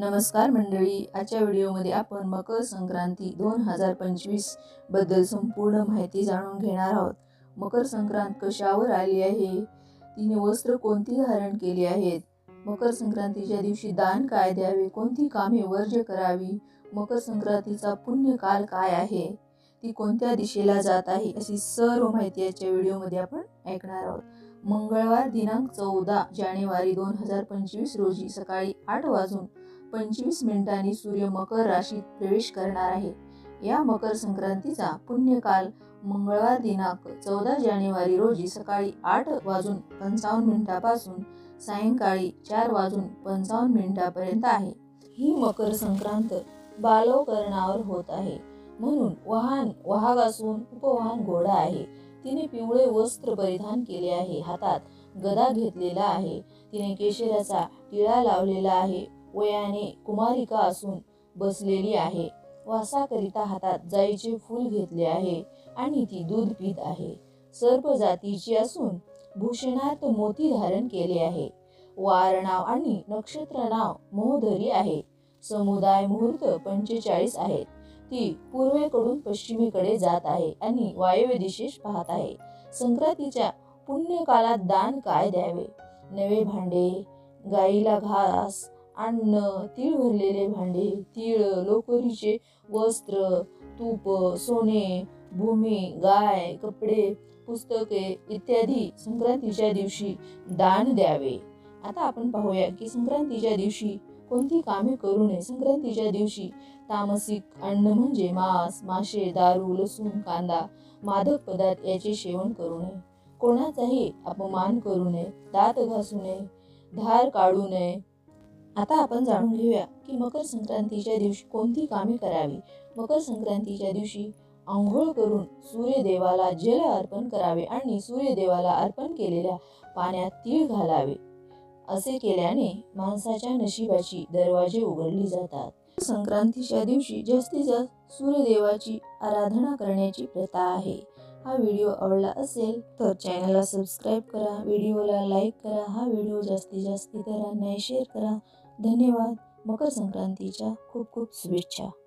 नमस्कार मंडळी आजच्या व्हिडिओमध्ये आपण मकर संक्रांती दोन हजार पंचवीसबद्दल संपूर्ण माहिती जाणून घेणार आहोत. मकर संक्रांत कशावर आली आहे? तिने वस्त्र कोणती धारण केली आहेत? मकर संक्रांतीच्या दिवशी दान काय द्यावे? कोणती कामे वर्ज्य करावी? मकर संक्रांतीचा पुण्यकाल काय आहे? ती कोणत्या दिशेला जात आहे? अशी सर्व माहिती आजच्या व्हिडिओमध्ये आपण ऐकणार आहोत. मंगळवार दिनांक चौदा जानेवारी दोन हजार पंचवीस रोजी सकाळी आठ वाजून पंचवीस मिनिटांनी सूर्य मकर राशीत प्रवेश करणार आहे. या मकर संक्रांतीचा पुण्यकाल मंगळवार दिनांक चौदा जानेवारी रोजी सकाळी आठ वाजून पंचावन्न मिनिटापासून सायंकाळी चार वाजून पंचावन्न मिनिटापर्यंत आहे. ही मकर संक्रांत बालवकरणावर होत आहे. म्हणून वाहन वाहक असून उपवाहन घोडा आहे. तिने पिवळे वस्त्र परिधान केले आहे. हातात गदा घेतलेला आहे. तिने केशराचा टिळा लावलेला आहे. वयाने कुमारिका असून बसलेली आहे. वासाकरिता हातात जाईचे फूल घेतले आहे आणि ती दूध पित आहे. सर्प जातीची असून भूषणार्थ मोती धारण केले आहे. वार नाव आणि नक्षत्र नाव मोहधरी आहे. समुदाय मुहूर्त पंचेचाळीस आहेत. ती पूर्वेकडून पश्चिमेकडे जात आहे आणि वायव्य दिशेस पाहत आहे. संक्रांतीच्या पुण्यकालात दान काय द्यावे? नवे भांडे गाईला घास अन्न तीळ भरलेले भांडे तीळ लोकरीचे वस्त्र तूप सोने भूमी गाय कपडे पुस्तके इत्यादी संक्रांतीच्या दिवशी दान द्यावे. आता आपण पाहूया की संक्रांतीच्या दिवशी कोणती कामे करू नये. संक्रांतीच्या दिवशी तामसिक अन्न म्हणजे मांस मासे दारू लसूण कांदा मादक पदार्थ याचे सेवन करू नये. कोणाचाही अपमान करू नये. दात घासू नये. धार काढू नये. आता आपण जाणून घेऊया की मकर संक्रांतीच्या दिवशी कोणती कामे करावी. मकर संक्रांतीच्या दिवशी आंघोळ करून सूर्यदेवाला जल अर्पण करावे आणि सूर्यदेवाला अर्पण केलेल्या पाण्यात तीळ घालावे. असे केल्याने माणसाच्या नशिबाची दरवाजे उघडली जातात. संक्रांतीच्या दिवशी जास्तीत जास्त सूर्यदेवाची आराधना करण्याची प्रथा आहे. हा व्हिडिओ आवडला असेल तर चॅनलला सबस्क्राईब करा व्हिडिओला लाईक करा हा व्हिडिओ जास्तीत जास्त इतरांना शेअर करा. धन्यवाद. मकर संक्रांतीच्या खूप खूप शुभेच्छा.